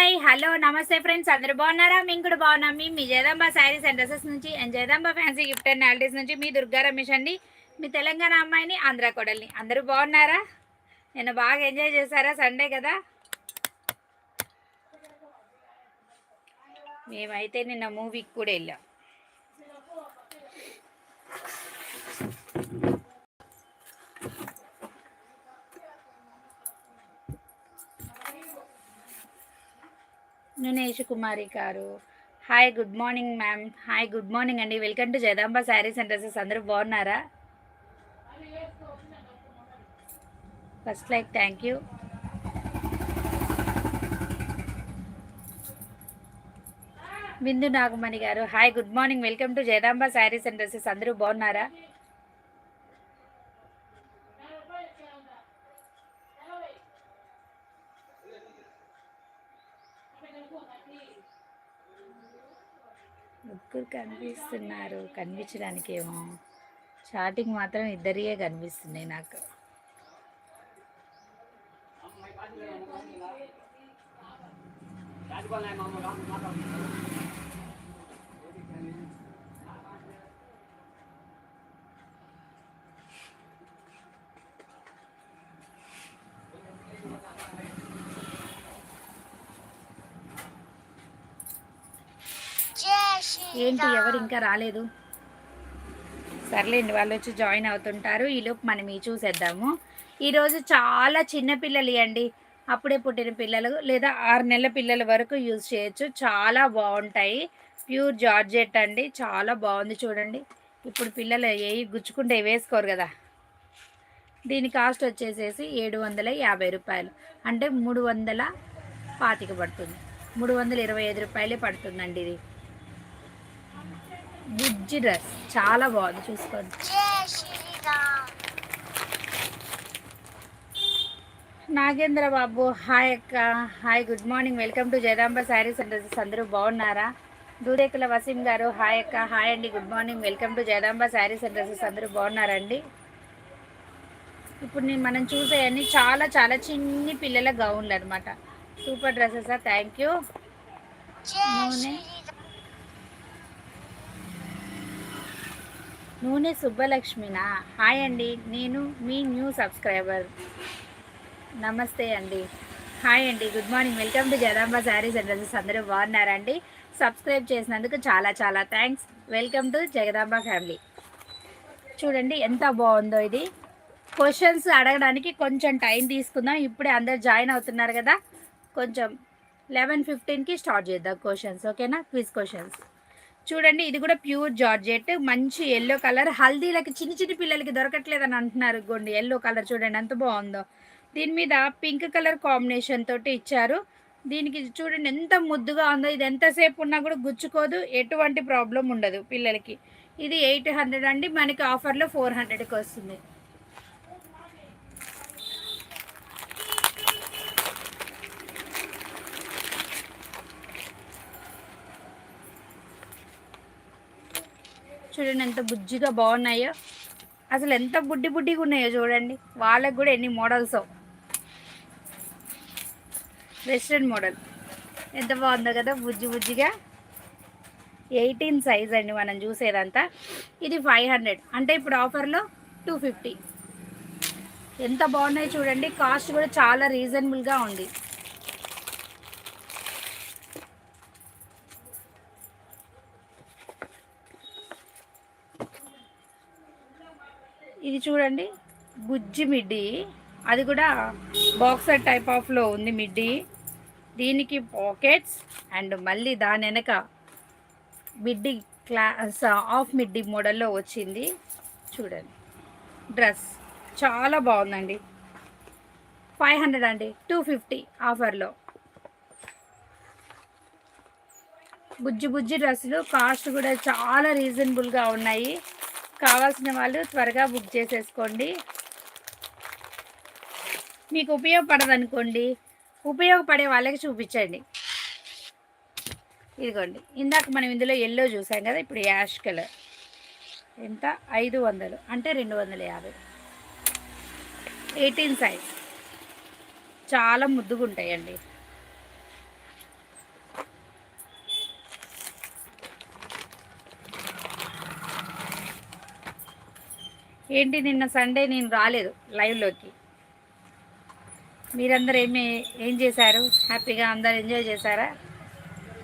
Hi hello నమస్తే friends. అందరూ బాగున్నారా? మేము కూడా బాగున్నాం. మీ మీ జయదాంబ శారీస్ అండ్ డ్రెస్సెస్ నుంచి and Jayadamba fancy gift and novelties నుంచి మీ దుర్గా రమేష్ అండి మీ తెలంగాణ అమ్మాయిని ఆంధ్ర కొడల్ని. అందరూ బాగున్నారా? నేను బాగా ఎంజాయ్ చేశారా? సండే కదా? మేమైతే నిన్న మూవీకి కూడా వెళ్ళాం. నునేష్ కుమారి గారు. Hi good morning ma'am hi good morning అండి. Welcome to Jayadamba sarees and dresses అందరూ బాగున్నారా? First like thank you Bindu Nagamani గారు hi good morning welcome to Jayadamba sarees and dresses అందరూ బాగున్నారా? కనిపిస్తున్నారు. కనిపించడానికి ఏమో స్టార్టింగ్ మాత్రం ఇద్దరియే కనిపిస్తున్నాయి నాకు. ఏంటి? ఎవరు ఇంకా రాలేదు. సర్లేండి వాళ్ళు వచ్చి జాయిన్ అవుతుంటారు. ఈలోపు మనం ఈ చూసేద్దాము. ఈరోజు చాలా చిన్న పిల్లలు అండి అప్పుడే పుట్టిన పిల్లలు లేదా ఆరు నెలల పిల్లల వరకు యూజ్ చేయొచ్చు. చాలా బాగుంటాయి. ప్యూర్ జార్జెట్ అండి. చాలా బాగుంది చూడండి. ఇప్పుడు పిల్లలు ఏ గుచ్చుకుంటే వేసుకోరు కదా. దీని కాస్ట్ వచ్చేసేసి ఏడు వందల యాభై రూపాయలు. అంటే మూడు వందల పాతిక పడుతుంది. మూడు వందల ఇరవై ఐదు రూపాయలే పడుతుందండి ఇది. బుజ్జి డ్రెస్. చాలా బాగుంది చూసుకోండి. నాగేంద్ర బాబు హాయ్ అక్క. Hi good morning. Welcome to Jayadamba sarees and dresses. అందరూ బాగున్నారా? దూరేకుల వసీం గారు హాయ్ అక్క. హాయ్ అండి good morning. Welcome to Jayadamba sarees and dresses. అందరూ బాగున్నారండి ఇప్పుడు నేను మనం చూసేవన్నీ చాలా చాలా చిన్ని పిల్లల గౌన్లు అనమాట సూపర్ డ్రెస్సెస్? Thank you. నూనె. నూనె సుబ్బలక్ష్మినా? హాయ్ అండి నేను మీ న్యూ సబ్స్క్రైబర్. నమస్తే అండి. హాయ్ అండి good morning. Welcome to Jagadamba sarees and dresses. అందరూ బాగున్నారండి సబ్స్క్రైబ్ చేసినందుకు చాలా చాలా thanks. Welcome to Jagadamba family. చూడండి ఎంత బాగుందో ఇది. క్వశ్చన్స్ అడగడానికి కొంచెం టైం తీసుకుందాం. ఇప్పుడే అందరు జాయిన్ అవుతున్నారు కదా. కొంచెం లెవెన్ ఫిఫ్టీన్కి స్టార్ట్ చేద్దాం క్వశ్చన్స్. ఓకేనా? Quiz questions. చూడండి ఇది కూడా ప్యూర్ జార్జెట్. మంచి ఎల్లో కలర్ హల్దీలకి చిన్న చిన్న పిల్లలకి దొరకట్లేదని అంటున్నారు గోండి ఎల్లో కలర్ చూడండి ఎంత బాగుందో. దీని మీద పింక్ కలర్ కాంబినేషన్ తోటి ఇచ్చారు. దీనికి చూడండి ఎంత ముద్దుగా ఉందో. ఇది ఎంతసేపు ఉన్నా కూడా గుచ్చుకోదు ఎటువంటి ప్రాబ్లం ఉండదు పిల్లలకి. ఇది ఎయిట్ హండ్రెడ్ అండి మనకి ఆఫర్లో ఫోర్ హండ్రెడ్కి వస్తుంది. చూడండి ఎంత బుజ్జిగా బాగున్నాయో. అసలు ఎంత బుడ్డి బుడ్డిగా ఉన్నాయో చూడండి. వాళ్ళకి కూడా ఎన్ని మోడల్స్ వెస్ట్రన్ మోడల్ ఎంత బాగుందో కదా బుజ్జి బుజ్జిగా. ఎయిటీన్ సైజ్ అండి మనం చూసేదంతా. ఇది ఫైవ్ హండ్రెడ్ అంటే ఇప్పుడు ఆఫర్లో టూ ఫిఫ్టీ ఎంత బాగున్నాయి చూడండి. కాస్ట్ కూడా చాలా రీజనబుల్గా ఉంది. ఇది చూడండి గుజ్జి మిడ్డీ. అది కూడా బాక్సర్ టైప్ ఆఫ్లో ఉంది మిడ్డీ. దీనికి పాకెట్స్ అండ్ మళ్ళీ దాని వెనక మిడ్డీ క్లాస్ ఆఫ్ మిడ్డీ మోడల్లో వచ్చింది. చూడండి డ్రెస్ చాలా బాగుందండి. ఫైవ్ హండ్రెడ్ అండి టూ ఫిఫ్టీ ఆఫర్లో. బుజ్జి బుజ్జి డ్రెస్సులు కాస్ట్ కూడా చాలా రీజనబుల్గా ఉన్నాయి. కావాల్సిన వాళ్ళు త్వరగా బుక్ చేసేసుకోండి. మీకు ఉపయోగపడదనుకోండి ఉపయోగపడే వాళ్ళకి చూపించండి. ఇదిగోండి ఇందాక మనం ఇందులో ఎల్లో చూసాం కదా ఇప్పుడు యాష్ కలర్. ఎంత? ఐదు వందలు అంటే రెండు వందల యాభై. ఎయిటీన్ సైజ్ చాలా ముద్దుగా ఉంటాయండి ఏంటి నిన్న సండే నేను రాలేదు లైవ్లోకి. మీరందరూ ఏమి ఏం చేశారు? హ్యాపీగా అందరు ఎంజాయ్ చేశారా?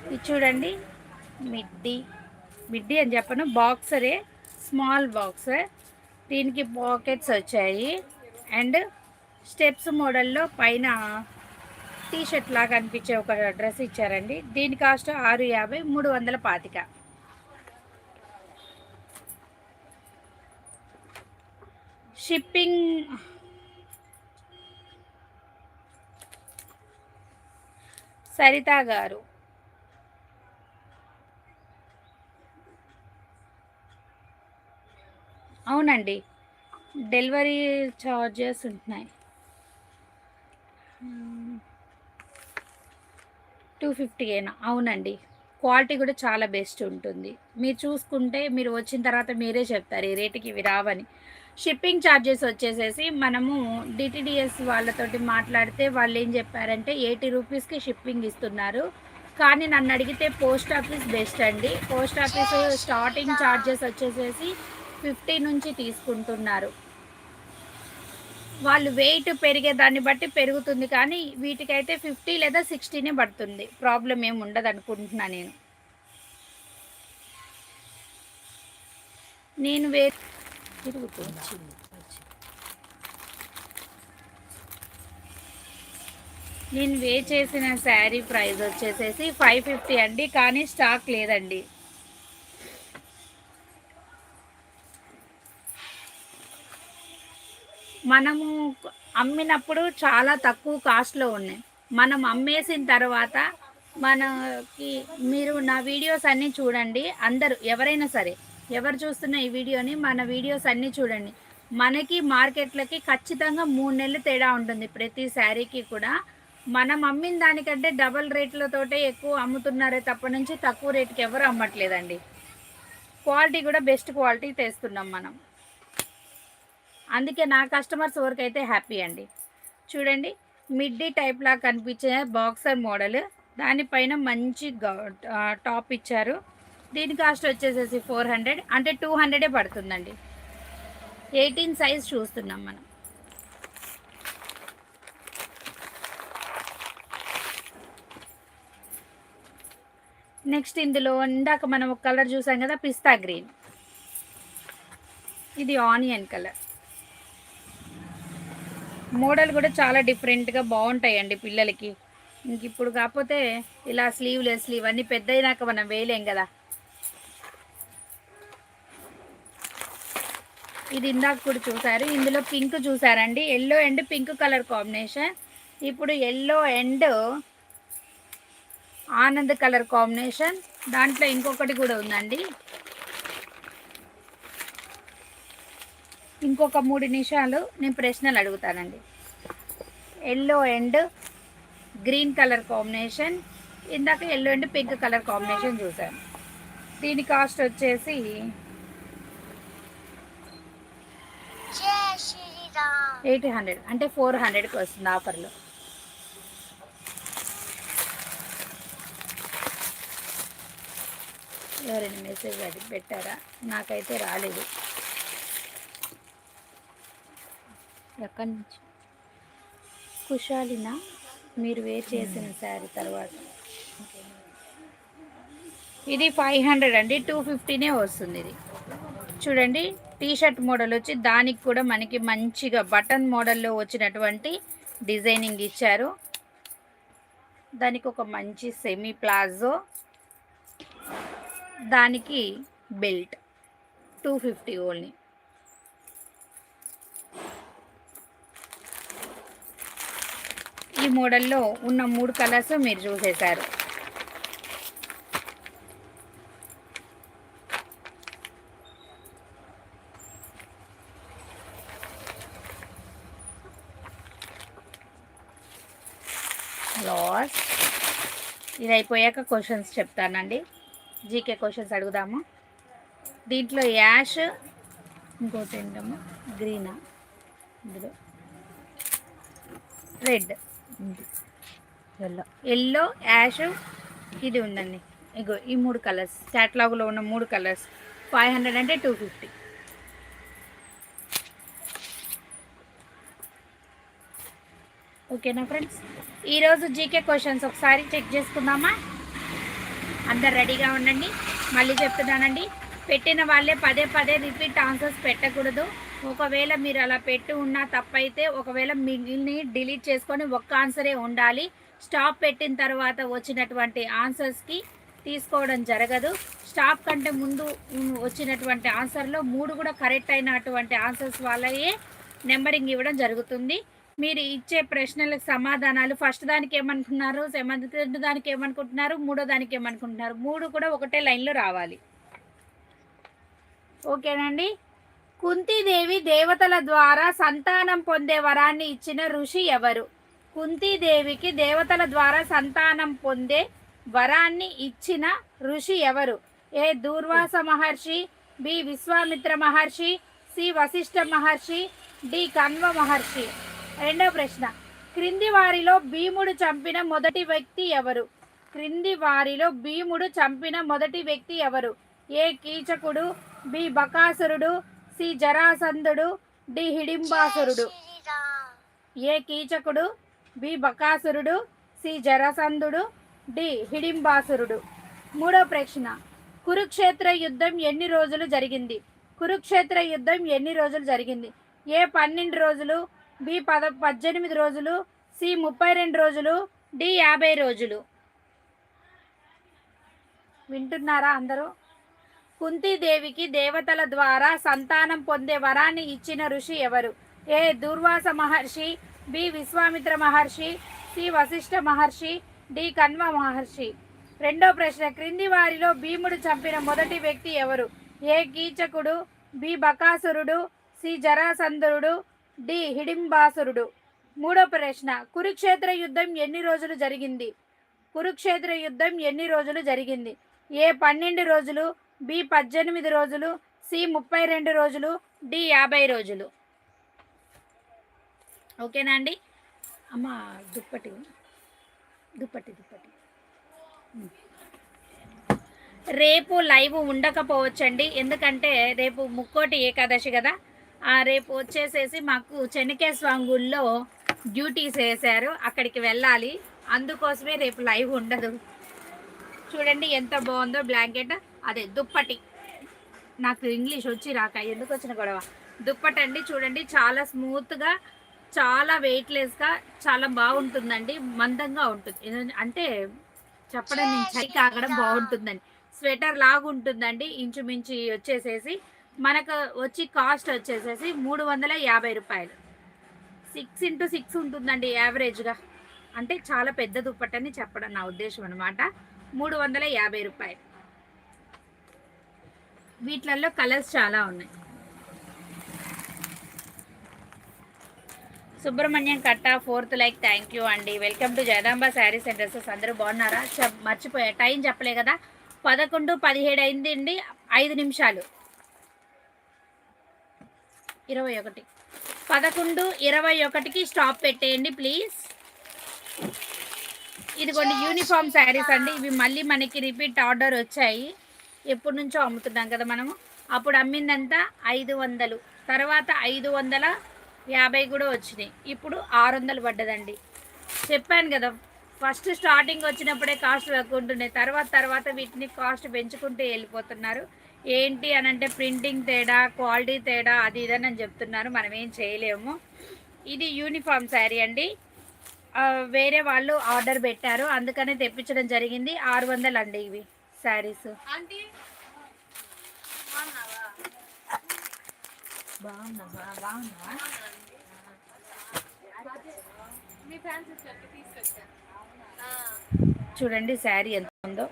ఇది చూడండి మిడ్డీ. మిడ్డీ అని చెప్పను బాక్సరే స్మాల్ బాక్స్. దీనికి పాకెట్స్ వచ్చాయి. అండ్ స్టెప్స్ మోడల్లో పైన టీ షర్ట్ లాగా అనిపించే ఒక డ్రెస్ ఇచ్చారండి. దీని కాస్ట్ ఆరు యాభై మూడు వందల పాతిక. షిప్పింగ్. సరిత గారు. అవునండి. డెలివరీ ఛార్జెస్ ఉంటున్నాయి. టూ ఫిఫ్టీ అయినా అవునండి. క్వాలిటీ కూడా చాలా బెస్ట్ ఉంటుంది. మీరు చూసుకుంటే మీరు వచ్చిన తర్వాత మీరే చెప్తారు ఈ రేటుకి ఇవి రావని. షిప్పింగ్ ఛార్జెస్ వచ్చేసేసి మనము డిటిడిఎస్ వాళ్ళతోటి మాట్లాడితే వాళ్ళు ఏం చెప్పారంటే ఎయిటీ రూపీస్కి షిప్పింగ్ ఇస్తున్నారు. కానీ నన్ను అడిగితే పోస్ట్ ఆఫీస్ బెస్ట్ అండి. పోస్ట్ ఆఫీస్ స్టార్టింగ్ ఛార్జెస్ వచ్చేసేసి ఫిఫ్టీ నుంచి తీసుకుంటున్నారు. వాళ్ళు వెయిట్ పెరిగే దాన్ని బట్టి పెరుగుతుంది కానీ వీటికైతే ఫిఫ్టీ లేదా సిక్స్టీనే పడుతుంది. ప్రాబ్లం ఏమి ఉండదు అనుకుంటున్నా నేను. నేను వే తిరుగుతుంది నేను వే చేసిన శారీ ప్రైస్ వచ్చేసేసి ఫైవ్ ఫిఫ్టీ అండి కానీ స్టాక్ లేదండి. మనము అమ్మినప్పుడు చాలా తక్కువ కాస్ట్లో ఉన్నాయి. మనం అమ్మేసిన తర్వాత మనకి మీరు నా వీడియోస్ అన్నీ చూడండి అందరూ ఎవరైనా సరే ఎవరు చూస్తున్న ఈ వీడియోని మన వీడియోస్ అన్నీ చూడండి. మనకి మార్కెట్లకి ఖచ్చితంగా మూడు నెలలు తేడా ఉంటుంది ప్రతి శారీకి కూడా. మనం అమ్మిన దానికంటే డబల్ రేట్లతోటే ఎక్కువ అమ్ముతున్నారే తప్ప నుంచి తక్కువ రేటుకి ఎవరు అమ్మట్లేదండి. క్వాలిటీ కూడా బెస్ట్ క్వాలిటీ తెస్తున్నాం మనం. అందుకే నా కస్టమర్స్ వరకు అయితే హ్యాపీ అండి. చూడండి మిడ్డీ టైప్లా కనిపించే బాక్సర్ మోడల్. దానిపైన మంచి టాప్ ఇచ్చారు. దీని కాస్ట్ వచ్చేసేసి ఫోర్ హండ్రెడ్. అంటే టూ హండ్రెడే పడుతుందండి. ఎయిటీన్ సైజ్ చూస్తున్నాం మనం. నెక్స్ట్ ఇందులో ఇందాక మనం ఒక కలర్ చూసాం కదా పిస్తా గ్రీన్. ఇది ఆనియన్ కలర్. మోడల్ కూడా చాలా డిఫరెంట్గా బాగుంటాయండి పిల్లలకి. ఇంక ఇప్పుడు కాకపోతే ఇలా స్లీవ్లెస్ స్లీవ్ అన్నీ పెద్ద అయినాక మనం వేయలేం కదా. ఇది ఇందాక కూడా చూసారు ఇందులో పింక్ చూసారండి yellow and pink colour combination. ఇప్పుడు yellow and onion colour combination. దాంట్లో ఇంకొకటి కూడా ఉందండి. ఇంకొక మూడు నిమిషాలు నేను ప్రశ్నలు అడుగుతానండి. Yellow and green colour combination. ఇందాక yellow and pink colour combination చూసాను దీని కాస్ట్ వచ్చేసి ఎయిట్ హండ్రెడ్. అంటే ఫోర్ హండ్రెడ్కి వస్తుంది ఆఫర్లో. ఎవరైనా మెసేజ్ అది పెట్టారా? నాకైతే రాలేదు. ఎక్కడి నుంచి? కుషాలినా? మీరు వే చేసిన శారీ తర్వాత. ఇది ఫైవ్ హండ్రెడ్ అండి. టూ ఫిఫ్టీనే వస్తుంది ఇది. చూడండి. టీషర్ట్ మోడల్ వచ్చి దానికి కూడా మనకి మంచిగా బటన్ మోడల్లో వచ్చినటువంటి డిజైనింగ్ ఇచ్చారు. దానికి ఒక మంచి సెమీ ప్లాజో దానికి బెల్ట్ టూ ఫిఫ్టీ ఓన్లీ. ఈ మోడల్లో ఉన్న మూడు కలర్స్ మీరు చూసేశారు. ఇది అయిపోయాక క్వశ్చన్స్ చెప్తానండి. జీకే క్వశ్చన్స్ అడుగుదాము. దీంట్లో యాష్ ఇంకోటి ఏంటమ్మ? గ్రీనా? ఇందులో. రెడ్. ఎల్లో. ఎల్లో యాష్ ఇది ఉందండి. ఇగో ఈ మూడు కలర్స్ క్యాట్లాగ్లో ఉన్న మూడు కలర్స్ ఫైవ్ హండ్రెడ్ అంటే టూ ఫిఫ్టీ ఓకేనా ఫ్రెండ్స్ ఈరోజు జీకే క్వశ్చన్స్. ఒకసారి చెక్ చేసుకుందామా? అందరు రెడీగా ఉండండి. మళ్ళీ చెప్తున్నానండి. పెట్టిన వాళ్ళే పదే పదే రిపీట్ ఆన్సర్స్ పెట్టకూడదు. ఒకవేళ మీరు అలా పెట్టి ఉన్నా తప్పైతే ఒకవేళ మిగిలిని డిలీట్ చేసుకొని ఒక్క ఆన్సరే ఉండాలి. స్టాప్ పెట్టిన తర్వాత వచ్చినటువంటి ఆన్సర్స్కి తీసుకోవడం జరగదు. స్టాప్ కంటే ముందు వచ్చినటువంటి ఆన్సర్లో మూడు కూడా కరెక్ట్ అయినటువంటి ఆన్సర్స్ వాళ్ళయే నెంబరింగ్ ఇవ్వడం జరుగుతుంది. మీరు ఇచ్చే ప్రశ్నలకు సమాధానాలు. ఫస్ట్ దానికి ఏమనుకున్నారు? సెకండ్ దానికి ఏమనుకుంటున్నారు? మూడో దానికి ఏమనుకుంటున్నారు? మూడు కూడా ఒకటే లైన్లో రావాలి. ఓకేనండి? కుంతీదేవి దేవతల ద్వారా సంతానం పొందే వరాన్ని ఇచ్చిన ఋషి ఎవరు? కుంతీదేవికి దేవతల ద్వారా సంతానం పొందే వరాన్ని ఇచ్చిన ఋషి ఎవరు? A Durvasa Maharshi B Vishwamitra Maharshi C Vasishtha Maharshi D Kanva Maharshi. రెండో ప్రశ్న. క్రింది వారిలో భీముడు చంపిన మొదటి వ్యక్తి ఎవరు? క్రింది వారిలో భీముడు చంపిన మొదటి వ్యక్తి ఎవరు? ఏ కీచకుడు బి బకాసురుడు సి జరాసంధుడు డి హిడింబాసురుడు. ఏ కీచకుడు బి బకాసురుడు సి జరాసంధుడు డి హిడింబాసురుడు. మూడో ప్రశ్న. కురుక్షేత్ర యుద్ధం ఎన్ని రోజులు జరిగింది? కురుక్షేత్ర యుద్ధం ఎన్ని రోజులు జరిగింది? ఏ పన్నెండు రోజులు? బి పద పద్దెనిమిది రోజులు సి ముప్పై రెండు రోజులు డి యాభై రోజులు. వింటున్నారా అందరూ? కుంతీదేవికి దేవతల ద్వారా సంతానం పొందే వరాన్ని ఇచ్చిన ఋషి ఎవరు? A Durvasa Maharshi B Vishwamitra Maharshi C Vasishtha Maharshi D Kanva Maharshi. రెండో ప్రశ్న క్రింది వారిలో భీముడు చంపిన మొదటి వ్యక్తి ఎవరు? ఏ కీచకుడు బి బకాసురుడు సి జరాసంధురుడు డి. హిడింబాసురుడు. మూడో ప్రశ్న కురుక్షేత్ర యుద్ధం ఎన్ని రోజులు జరిగింది? కురుక్షేత్ర యుద్ధం ఎన్ని రోజులు జరిగింది? ఏ పన్నెండు రోజులు బి పద్దెనిమిది రోజులు సి ముప్పై రెండు రోజులు డి యాభై రోజులు. ఓకేనా అండి? అమ్మ దుప్పటి దుప్పటి దుప్పటి. రేపు లైవ్ ఉండకపోవచ్చండి. ఎందుకంటే రేపు ముక్కోటి ఏకాదశి కదా. రేపు వచ్చేసేసి మాకు చెనకే స్వామి గుళ్ళో డ్యూటీస్ వేశారు అక్కడికి వెళ్ళాలి. అందుకోసమే రేపు లైవ్ ఉండదు. చూడండి ఎంత బాగుందో బ్లాంకెట్. అదే దుప్పటి. నాకు ఇంగ్లీష్ వచ్చి రాక. ఎందుకు వచ్చిన గొడవ? దుప్పటి అండి చూడండి చాలా స్మూత్గా చాలా వెయిట్లెస్గా చాలా బాగుంటుందండి. మందంగా ఉంటుంది. అంటే చెప్పడం నేను చలి కాగడం బాగుంటుందండి. స్వెటర్ లాగా ఉంటుందండి ఇంచుమించు వచ్చేసేసి మనకు వచ్చి కాస్ట్ వచ్చేసేసి మూడు వందల యాభై రూపాయలు. సిక్స్ ఇంటూ సిక్స్ ఉంటుందండి యావరేజ్గా అంటే చాలా పెద్ద దుప్పట్టని చెప్పడం నా ఉద్దేశం అనమాట మూడు వందల యాభై రూపాయలు. వీటిలలో కలర్స్ చాలా ఉన్నాయి. Subrahmanyam Katta fourth like thank you అండి. Welcome to Jagadamba sarees and dresses అందరూ బాగున్నారా? చెప్ మర్చిపోయా టైం చెప్పలే కదా. పదకొండు పదిహేడు అయింది అండి ఐదు నిమిషాలు. ఇరవై ఒకటి. పదకొండు ఇరవై ఒకటికి స్టాప్ పెట్టేయండి ప్లీజ్ ఇదిగోండి యూనిఫామ్ శారీస్ అండి. ఇవి మళ్ళీ మనకి రిపీట్ ఆర్డర్ వచ్చాయి. ఎప్పటి నుంచో అమ్ముతున్నాం కదా మనము. అప్పుడు అమ్మిందంతా ఐదు వందలు. తర్వాత ఐదు వందల యాభై కూడా వచ్చినాయి. ఇప్పుడు ఆరు వందలు పడ్డదండి. చెప్పాను కదా ఫస్ట్ స్టార్టింగ్ వచ్చినప్పుడే కాస్ట్ తక్కువ తర్వాత తర్వాత వీటిని కాస్ట్ పెంచుకుంటూ వెళ్ళిపోతున్నారు. ఏంటి అని అంటే ప్రింటింగ్ తేడా క్వాలిటీ తేడా అది ఇదని అని చెప్తున్నారు. మనం ఏం చేయలేము. ఇది యూనిఫామ్ శారీ అండి. వేరే వాళ్ళు ఆర్డర్ పెట్టారు. అందుకనే తెప్పించడం జరిగింది. ఆరు వందలు అండి ఇవి శారీస్. చూడండి శారీ ఎంత ఉందో.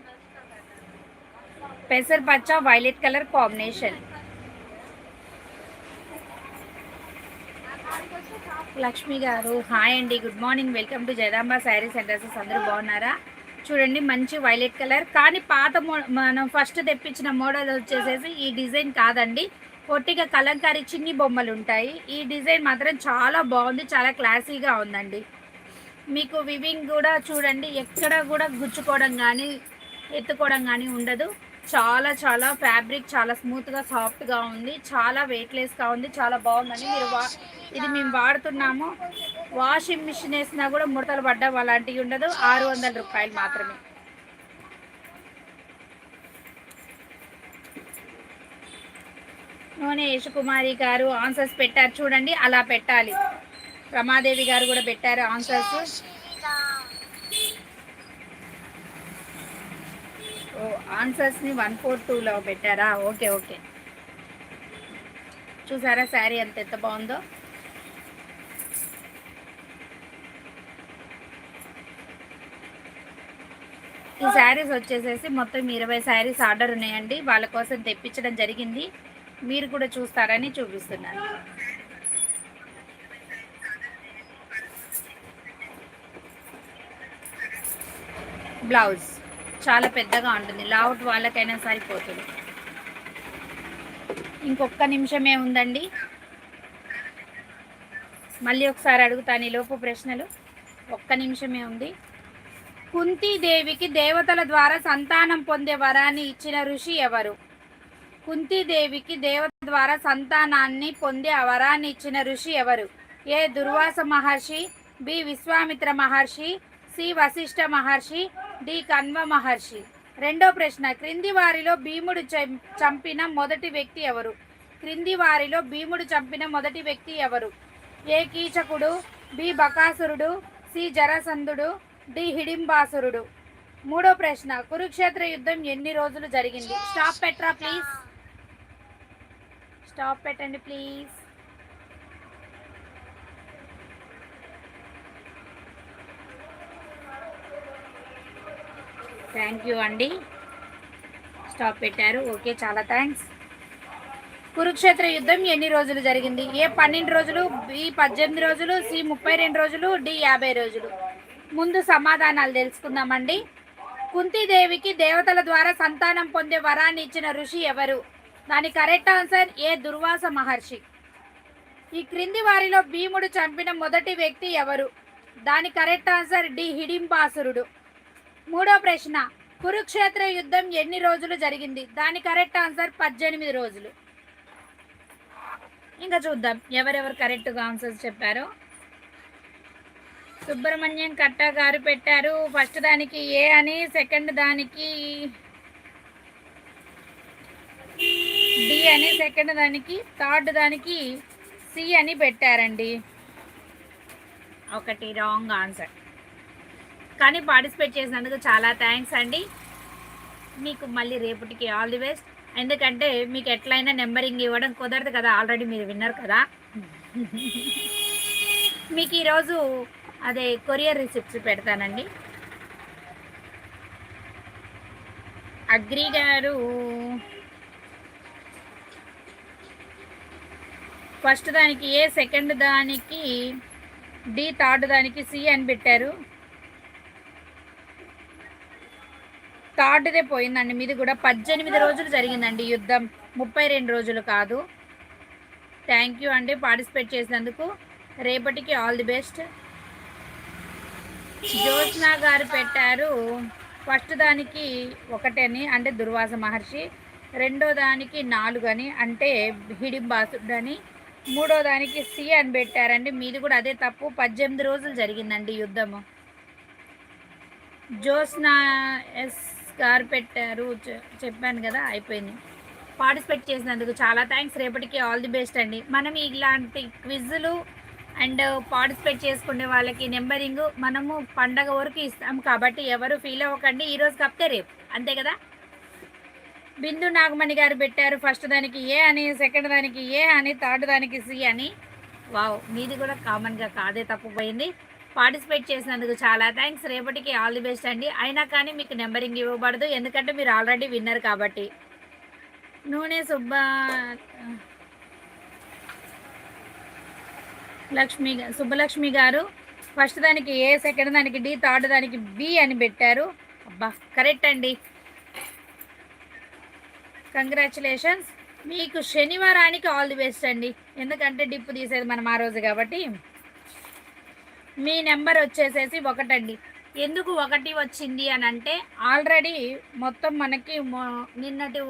పెసర్ పచ్చ వైలెట్ కలర్ కాంబినేషన్. లక్ష్మి గారు హాయ్ అండి good morning welcome to Jayadamba sarees and dresses అందరూ బాగున్నారా? చూడండి మంచి వైలెట్ కలర్. కానీ పాత మనం ఫస్ట్ తెప్పించిన మోడల్ వచ్చేసేసి ఈ డిజైన్ కాదండి. పొట్టిగా కలంకారీ చిన్ని బొమ్మలు ఉంటాయి. ఈ డిజైన్ మాత్రం చాలా బాగుంది చాలా క్లాసీగా ఉందండి. మీకు వివింగ్ కూడా చూడండి ఎక్కడ కూడా గుచ్చుకోవడం కానీ ఎత్తుకోవడం కానీ ఉండదు. చాలా చాలా ఫ్యాబ్రిక్ చాలా స్మూత్గా సాఫ్ట్గా ఉంది. చాలా వెయిట్లెస్గా ఉంది. చాలా బాగుందండి మీరు వా ఇది మేము వాడుతున్నాము. వాషింగ్ మిషన్ వేసినా కూడా ముడతలు పడ్డం అలాంటివి ఉండదు. ఆరు వందల రూపాయలు మాత్రమే. నూనె యశకుమారి గారు ఆన్సర్స్ పెట్టారు. చూడండి అలా పెట్టాలి. రమాదేవి గారు కూడా పెట్టారు ఆన్సర్స్ ఓ ఆన్సర్స్ని వన్ ఫోర్ టూలో పెట్టారా? Okay okay. చూసారా శారీ అంత ఎంత బాగుందో? ఈ శారీస్ వచ్చేసేసి మొత్తం ఇరవై శారీస్ ఆర్డర్ ఉన్నాయండి. వాళ్ళ కోసం తెప్పించడం జరిగింది. మీరు కూడా చూస్తారని చూపిస్తున్నాను. బ్లౌజ్. చాలా పెద్దగా ఉంటుంది. లావుట్ వాళ్ళకైనా సరిపోతుంది. ఇంకొక నిమిషమే ఉందండి. మళ్ళీ ఒకసారి అడుగుతాను ఈలోపు లోపు ప్రశ్నలు. ఒక్క నిమిషమే ఉంది. కుంతీదేవికి దేవతల ద్వారా సంతానం పొందే వరాన్ని ఇచ్చిన ఋషి ఎవరు? కుంతీదేవికి దేవత ద్వారా సంతానాన్ని పొందే వరాన్ని ఇచ్చిన ఋషి ఎవరు? A Durvasa Maharshi B Vishwamitra Maharshi C Vasishtha Maharshi D Kanva Maharshi. రెండో ప్రశ్న క్రింది వారిలో భీముడు చం- చంపిన మొదటి వ్యక్తి ఎవరు? క్రింది వారిలో భీముడు చంపిన మొదటి వ్యక్తి ఎవరు? ఏ కీచకుడు బి బకాసురుడు సి జరసంధుడు డి హిడింబాసురుడు. మూడో ప్రశ్న కురుక్షేత్ర యుద్ధం ఎన్ని రోజులు జరిగింది? స్టాప్ పెట్టరా ప్లీజ్. స్టాప్ పెట్టండి ప్లీజ్. థ్యాంక్ యూ అండి స్టాప్ పెట్టారు. ఓకే చాలా థ్యాంక్స్ కురుక్షేత్ర యుద్ధం ఎన్ని రోజులు జరిగింది? ఏ పన్నెండు రోజులు బి పద్దెనిమిది రోజులు సి ముప్పై రెండు రోజులు డి యాభై రోజులు? ముందు సమాధానాలు తెలుసుకుందామండి కుంతీదేవికి దేవతల ద్వారా సంతానం పొందే వరాన్ని ఇచ్చిన ఋషి ఎవరు? దాని correct answer A Durvasa Maharshi? ఈ క్రింది వారిలో భీముడు చంపిన మొదటి వ్యక్తి ఎవరు? దాని కరెక్ట్ ఆన్సర్ డి హిడింబాసురుడు. మూడో ప్రశ్న. కురుక్షేత్ర యుద్ధం ఎన్ని రోజులు జరిగింది? దాని కరెక్ట్ ఆన్సర్ పద్దెనిమిది రోజులు. ఇంకా చూద్దాం. ఎవరెవరు కరెక్ట్గా ఆన్సర్స్ చెప్పారో. సుబ్రహ్మణ్యం కట్ట గారు పెట్టారు. ఫస్ట్ దానికి ఏ అని సెకండ్ దానికి డి అని సెకండ్ దానికి థర్డ్ దానికి సి అని పెట్టారండి. ఒకటి రాంగ్ ఆన్సర్. కానీ పార్టిసిపేట్ చేసినందుకు చాలా థ్యాంక్స్ అండి. మీకు మళ్ళీ రేపటికి ఆల్ ది బెస్ట్. ఎందుకంటే మీకు ఎట్లయినా నెంబరింగ్ ఇవ్వడం కుదరదు కదా ఆల్రెడీ మీరు విన్నారు కదా. మీకు ఈరోజు అదే కొరియర్ రిసిప్ట్స్ పెడతానండి. అగ్రి గారు ఫస్ట్ దానికి ఏ సెకండ్ దానికి డి థర్డ్ దానికి సి అని పెట్టారు. థర్డ్దే పోయిందండి. మీది కూడా పద్దెనిమిది రోజులు జరిగిందండి యుద్ధం. ముప్పై రెండు రోజులు కాదు. థ్యాంక్ యూ అండి పార్టిసిపేట్ చేసినందుకు. రేపటికి ఆల్ ది బెస్ట్ జ్యోత్స్న గారు పెట్టారు. ఫస్ట్ దానికి ఒకటని అంటే దుర్వాస మహర్షి. రెండో దానికి నాలుగు అని అంటే హిడింబాసుడు అని మూడో దానికి సి అని పెట్టారండి. మీది కూడా అదే తప్పు. పద్దెనిమిది రోజులు జరిగిందండి యుద్ధము. జ్యోత్స్నా ఎస్ గారు పెట్టారు. చెప్పాను కదా అయిపోయింది. పార్టిసిపేట్ చేసినందుకు చాలా థ్యాంక్స్. రేపటికి ఆల్ ది బెస్ట్ అండి. మనం ఇలాంటి క్విజ్లు అండ్ పార్టిసిపేట్ చేసుకునే వాళ్ళకి నెంబరింగ్ మనము పండగ వరకు ఇస్తాం. కాబట్టి ఎవరు ఫీల్ అవ్వకండి. ఈరోజు కప్తే రేపు. అంతే కదా? బిందు నాగమణి గారు పెట్టారు. ఫస్ట్ దానికి ఏ అని సెకండ్ దానికి ఏ అని థర్డ్ దానికి సి అని. వావ్ మీది కూడా కామన్గా కాదే తప్పుపోయింది. పార్టిసిపేట్ చేసినందుకు చాలా థ్యాంక్స్. రేపటికి ఆల్ ది బెస్ట్ అండి. అయినా కానీ మీకు నెంబరింగ్ ఇవ్వబడదు. ఎందుకంటే మీరు ఆల్రెడీ విన్నర్ కాబట్టి. నూనె సుబ్బ లక్ష్మి సుబ్బలక్ష్మి గారు ఫస్ట్ దానికి ఏ సెకండ్ దానికి డి థర్డ్ దానికి బి అని పెట్టారు. అబ్బా కరెక్ట్ అండి. కంగ్రాచులేషన్స్. మీకు శనివారానికి ఆల్ ది బెస్ట్ అండి. ఎందుకంటే డిప్పు తీసేది మనం ఆ రోజు కాబట్టి. మీ నెంబర్ వచ్చేసేసి ఒకటండి. ఎందుకు ఒకటి వచ్చింది అని అంటే ఆల్రెడీ మొత్తం మనకి మొ- నిన్నటి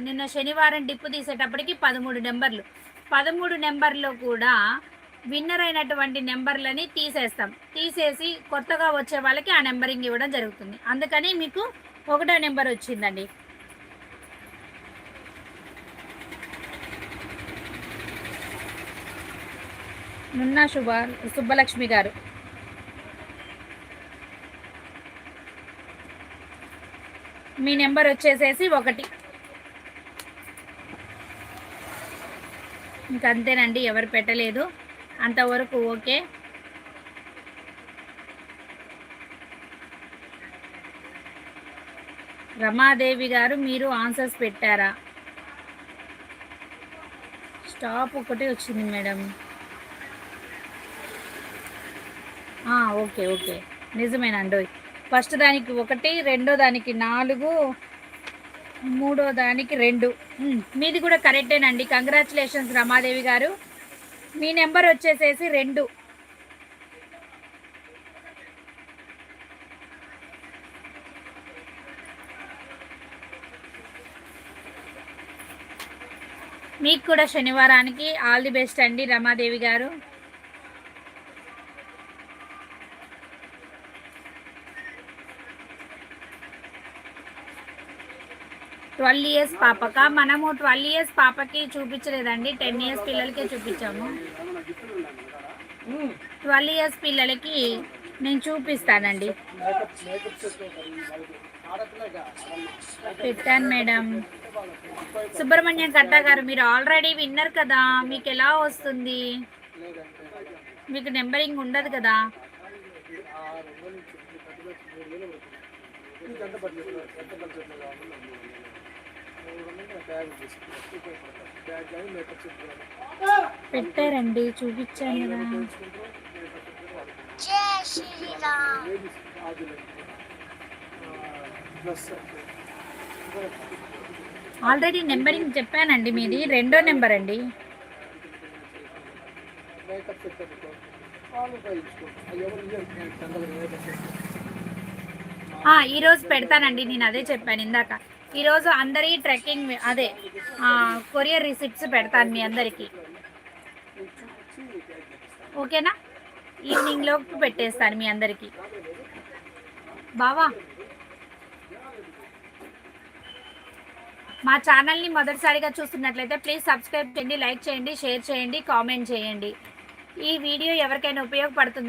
నిన్న శనివారం డిప్పు తీసేటప్పటికి పదమూడు నెంబర్లు. పదమూడు నెంబర్లో కూడా విన్నర్ అయినటువంటి నెంబర్లని తీసేస్తాం. తీసేసి కొత్తగా వచ్చే వాళ్ళకి ఆ నెంబరింగ్ ఇవ్వడం జరుగుతుంది. అందుకని మీకు ఒకటో నెంబర్ వచ్చిందండి. నున్నా శుభ సుబ్బలక్ష్మి గారు. మీ నెంబర్ వచ్చేసేసి ఒకటి. ఇంకంతేనండి ఎవరు పెట్టలేదు. అంతవరకు ఓకే. రమాదేవి గారు మీరు ఆన్సర్స్ పెట్టారా? స్టాప్ ఒకటి వచ్చింది మేడం. Okay okay. నిజమేనండి. ఫస్ట్ దానికి ఒకటి రెండో దానికి నాలుగు మూడో దానికి రెండు. మీది కూడా కరెక్టేనండి. కంగ్రాచులేషన్స్ రమాదేవి గారు. మీ నెంబర్ వచ్చేసేసి రెండు. మీకు కూడా శనివారానికి ఆల్ ది బెస్ట్ అండి రమాదేవి గారు. ట్వెల్వ్ ఇయర్స్ పాపక? మనము ట్వెల్వ్ ఇయర్స్ పాపకి చూపించలేదండి. టెన్ ఇయర్స్ పిల్లలకే చూపించాము. ట్వెల్వ్ ఇయర్స్ పిల్లలకి నేను చూపిస్తానండి. పెట్టాను మేడం. సుబ్రహ్మణ్యం కర్త గారు మీరు ఆల్రెడీ విన్నారు కదా? మీకు ఎలా వస్తుంది? మీకు నెంబరింగ్ ఉండదు కదా? పెట్టారండి చూపించాను కదా. ఆల్రెడీ నెంబరింగ్ చెప్పానండి మీది రెండో నెంబర్ అండి. ఈరోజు పెడతానండి నేను అదే చెప్పాను ఇందాక. ఈరోజు అందరి ట్రెక్కింగ్ అదే కొరియర్ రిసిప్ట్స్ పెడతాను మీ అందరికీ. ఓకేనా? ఈవినింగ్లోకి పెట్టేస్తాను మీ అందరికీ. బావా? మా ఛానల్ని మొదటిసారిగా చూస్తున్నట్లయితే ప్లీజ్ సబ్స్క్రైబ్ చేయండి లైక్ చేయండి షేర్ చేయండి కామెంట్ చేయండి. ఈ వీడియో ఎవరికైనా ఉపయోగపడుతుందని